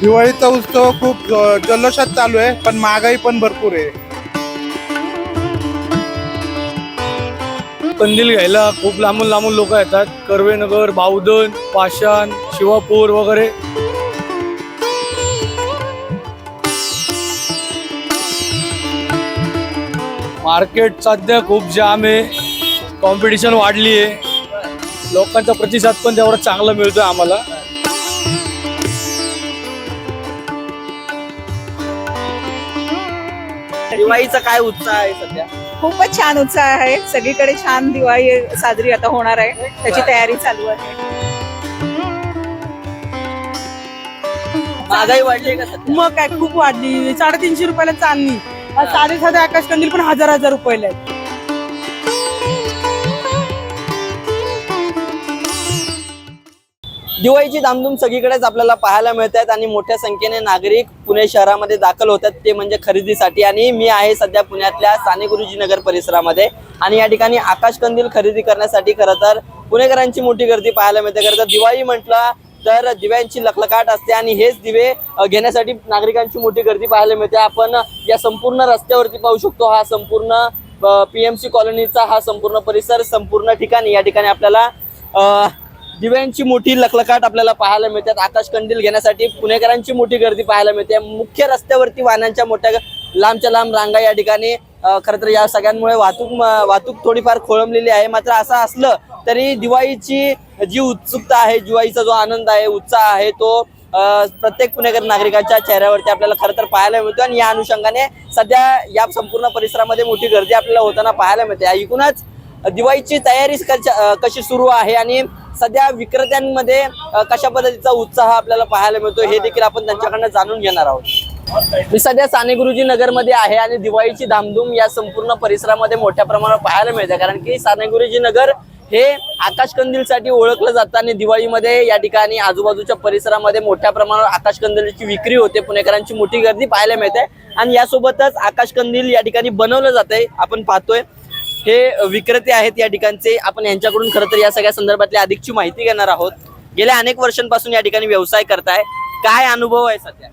दिवाळीचा उत्सव खूप जल्लोषात चालू आहे पण महागाई पण भरपूर आहे. कंदील घ्यायला खूप लांबून लांबून लोक येतात. कर्वेनगर बावधन पाषाण शिवापूर वगैरे. मार्केट सध्या खूप जाम आहे. कॉम्पिटिशन वाढली आहे. लोकांचा प्रतिसाद पण तेवढा चांगला मिळतोय आम्हाला. दिवाळीचा काय उत्साह आहे सध्या? खूपच छान उत्साह आहे. सगळीकडे छान दिवाळी साजरी आता होणार आहे. त्याची तयारी चालू आहे. महागाई वाढली का सध्या? मग काय खूप वाढली. साडेतीनशे रुपयाला चालली आज साडेसाते आकाश कंदील पण हजार हजार रुपयाला आहे दिवाळीची धामधूम सगळीकडेच आपल्याला पाहायला मिळत आहेत आणि मोठ्या संख्येने नागरिक पुणे शहरामध्ये दाखल होतात. ते म्हणजे खरेदीसाठी. आणि मी आहे सध्या पुण्यातल्या साने गुरुजी नगर परिसरामध्ये. आणि या ठिकाणी आकाश कंदील खरेदी करण्यासाठी खरं तर पुणेकरांची मोठी गर्दी पाहायला मिळते. खरं तर दिवाळी म्हटलं तर दिव्यांची लखलकाट असते आणि हेच दिवे घेण्यासाठी नागरिकांची मोठी गर्दी पाहायला मिळते. आपण या संपूर्ण रस्त्यावरती पाहू शकतो. हा संपूर्ण पीएमसी कॉलनीचा हा संपूर्ण परिसर संपूर्ण ठिकाणी या ठिकाणी आपल्याला दिव्यांची मोठी लखलखाट आपल्याला पाहायला मिळतात. आकाश कंदील घेण्यासाठी पुणेकरांची मोठी गर्दी पाहायला मिळते. मुख्य रस्त्यावरती वाहनांच्या मोठ्या लांबच्या लांब रांगा या ठिकाणी खरं तर या सगळ्यांमुळे वाहतूक वाहतूक थोडीफार खोळंबलेली आहे. मात्र असं असलं तरी दिवाळीची जी उत्सुकता आहे दिवाळीचा जो आनंद आहे उत्साह आहे तो प्रत्येक पुणेकर नागरिकांच्या चेहऱ्यावरती आपल्याला खरं तर पाहायला मिळतो. आणि या अनुषंगाने सध्या या संपूर्ण परिसरामध्ये मोठी गर्दी आपल्याला होताना पाहायला मिळते. एकूणच दिवाळीची तयारी कशी सुरू आहे आणि सध्या विक्रेत्यांमध्ये कशा पद्धतीचा उत्साह आपल्याला पाहायला मिळतो हे देखील आपण त्यांच्याकडनं जाणून घेणार आहोत. मी सध्या साने गुरुजी नगरमध्ये आहे आणि दिवाळीची धामधूम या संपूर्ण परिसरामध्ये मोठ्या प्रमाणावर पाहायला मिळते. कारण की साने गुरुजी नगर हे आकाशकंदीलसाठी ओळखलं जातं आणि दिवाळीमध्ये या ठिकाणी आजूबाजूच्या परिसरामध्ये मोठ्या प्रमाणावर आकाशकंदिलची विक्री होते. पुणेकरांची मोठी गर्दी पाहायला मिळते. आणि यासोबतच आकाशकंदील या ठिकाणी बनवलं जातंय. आपण पाहतोय. हे विक्रेते आहेत या ठिकाणचे. आपण यांच्याकडून खरं तर या सगळ्या संदर्भातली अधिकची माहिती घेणार आहोत. गेल्या अनेक वर्षांपासून या ठिकाणी व्यवसाय करताय. काय अनुभव आहे सध्या?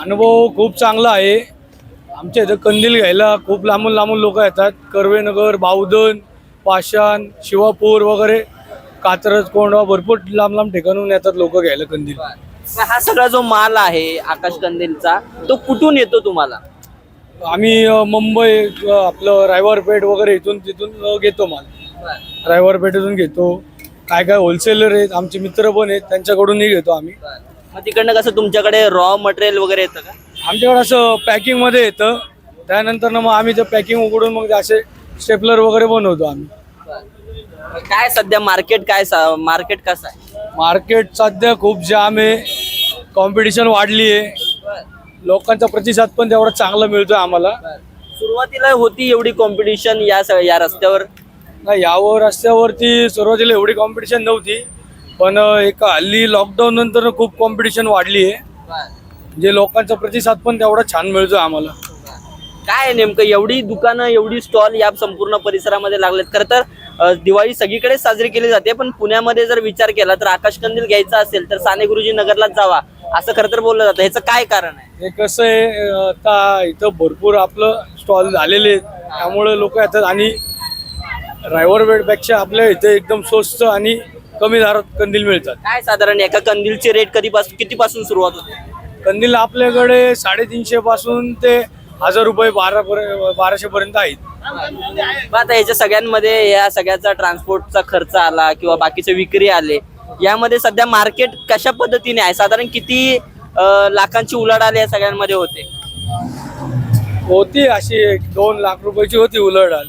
अनुभव खूप चांगला आहे. आमच्या इथं कंदील घ्यायला खूप लांबून लांबून लोक येतात. कर्वेनगर बावधन पाषाण शिवापूर वगैरे कात्रज कोंडवा भरपूर लांब लांब ठिकाणून येतात लोक घ्यायला कंदील. हा सगळा जो माल आहे आकाश कंदीलचा तो कुठून येतो तुम्हाला? आम्ही मुंबई आपलं रायवरपेठ वगैरे इथून तिथून घेतो माल. रायवरपेठेतून घेतो. काय काय होलसेलर आहेत आमचे मित्र पण आहेत त्यांच्याकडूनही घेतो आम्ही. मग तिकडनं कसं तुमच्याकडे रॉ मटेरियल वगैरे येतं का? आमच्याकडे असं पॅकिंगमध्ये येतं. त्यानंतर मग आम्ही ते पॅकिंग उघडून मग असे स्टेपलर वगैरे बनवतो आम्ही. काय सध्या मार्केट काय मार्केट कसं आहे? मार्केट सध्या खूप जाम आहे. कॉम्पिटिशन वाढली आहे लोकांचा प्रतिसाद पण तेवढा चांगला मिळतोय आम्हाला. सुरुवातीला होती एवढी कॉम्पिटिशन या स- या रस्त्यावर? नाही यावर रस्त्यावरती सुरुवातीला एवढी कॉम्पिटिशन नव्हती. पण एक हल्ली लॉकडाऊन नंतर खूप कॉम्पिटिशन वाढली आहे. जे लोकांचा प्रतिसाद पण तेवढा छान मिळतोय आम्हाला. काय आहे नेमकं? एवढी दुकानं एवढी स्टॉल या संपूर्ण परिसरामध्ये लागलेत. खरं तर अ, दिवाळी सगळीकडे साजरी केली जाते. पण पुण्यामध्ये जर विचार केला तर आकाश कंदील घ्यायचा असेल तर साने गुरुजी नगरलाच जावा. असं खरं तर बोललं जातं. ह्याचं काय कारण आहे? हे कसं आहे आता इथं भरपूर आपलं स्टॉल झालेले आहेत. त्यामुळे लोक येतात आणि ड्रायव्हर बेडपेक्षा आपल्या इथे एकदम स्वस्त आणि कमी दरात कंदील मिळतात. काय साधारण एका कंदीलची रेट कधीपासून कितीपासून सुरुवात होते? कंदील आपल्याकडे साडेतीनशे पासून ते हजार रुपये बारा बाराशे पर्यंत आहेत. मग आता ह्याच्या सगळ्यांमध्ये या सगळ्याचा ट्रान्सपोर्टचा खर्च आला किंवा बाकीचे विक्री आले यामध्ये सध्या मार्केट कशा पद्धतीने आहे? साधारण किती लाखांची उलाढाल या सगळ्यांमध्ये होते? होती अशी एक दोन लाख रुपयाची होती उलाढाल.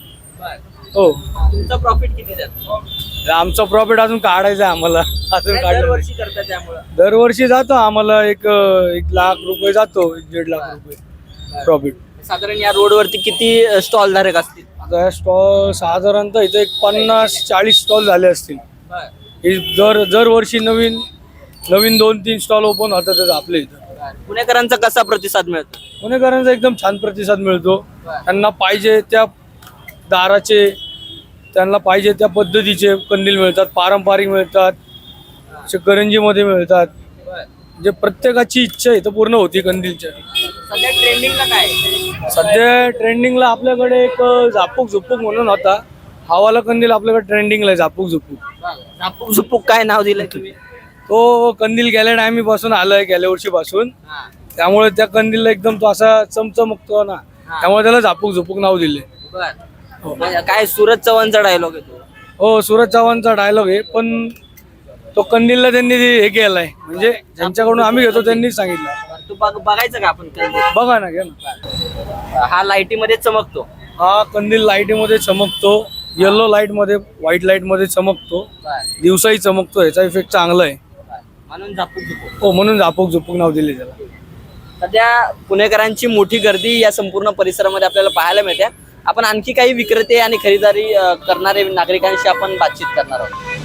हो. तुमचं प्रॉफिट किती जातं आमचा प्रॉफिट अजून काढायचा आहे आम्हाला. अजून काढलं. दरवर्षी करता त्यामुळं. दरवर्षी जातो आम्हाला एक एक लाख रुपये जातो एक दीड लाख रुपये प्रॉफिट साधारण या रोडवरती किती स्टॉल धारक असतील? आता स्टॉल साधारणतः इथे एक पन्नास चाळीस स्टॉल झाले असतील. हे दर दरवर्षी नवीन नवीन दोन तीन स्टॉल ओपन होतातच आपल्या इथं. पुणेकरांचा कसा प्रतिसाद मिळतो? पुणेकरांचा एकदम छान प्रतिसाद मिळतो. त्यांना पाहिजे त्या दाराचे त्यांना पाहिजे त्या पद्धतीचे कंदील मिळतात पारंपरिक मिळतात असे करंजीमध्ये मिळतात. म्हणजे प्रत्येकाची इच्छा इथं पूर्ण होती कंदीलच्या. सध्या ट्रेंडिंगला काय आहे? सध्या ट्रेंडिंगला आपल्याकडे एक झापूक झुपूक म्हणून होता हवाला कंदील आपल्याकडे ट्रेंडिंगला झापूक झुपूक. झापूक झुपूक काय नाव दिलंय तुम्ही? तो कंदील गेल्या टायमीपासून आलाय गेल्या वर्षीपासून. त्यामुळे त्या कंदीलला एकदम तो असा चमचमकतो ना. त्यामुळे त्याला झापूक झुपूक नाव दिले बर. म्हणजे काय सूरज चव्हाणचा डायलॉग आहे तो? हो सूरज चव्हाणचा डायलॉग आहे पण तो कंदीलला त्यांनी हे केलाय. म्हणजे ज्यांच्याकडून आम्ही घेतो त्यांनीच सांगितलं. तू बघ बघायचं का आपण कंदील? बघा ना घ्या ना. हा लाईटीमध्ये चमकतो. हा कंदील लाईटीमध्ये चमकतो. Yellow लाइटमध्ये white लाइटमध्ये चमकतो. दिवसाही चमकतो याचा इफेक्ट चांगला आहे. म्हणून झापूक झुपूक. हो म्हणून झापूक झुपूक नाव दिले त्याला. सध्या पुणेकरांची मोठी गर्दी या संपूर्ण परिसरामध्ये आपल्याला पाहायला मिळते. आपण आणखी काही विक्रेते आणि खरेदारी अ, करणारे नागरिकांशी आपण बातचीत करणार आहोत.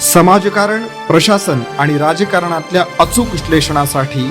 समाजकारण प्रशासन आणि राजकारणातल्या अचूक विश्लेषणासाठी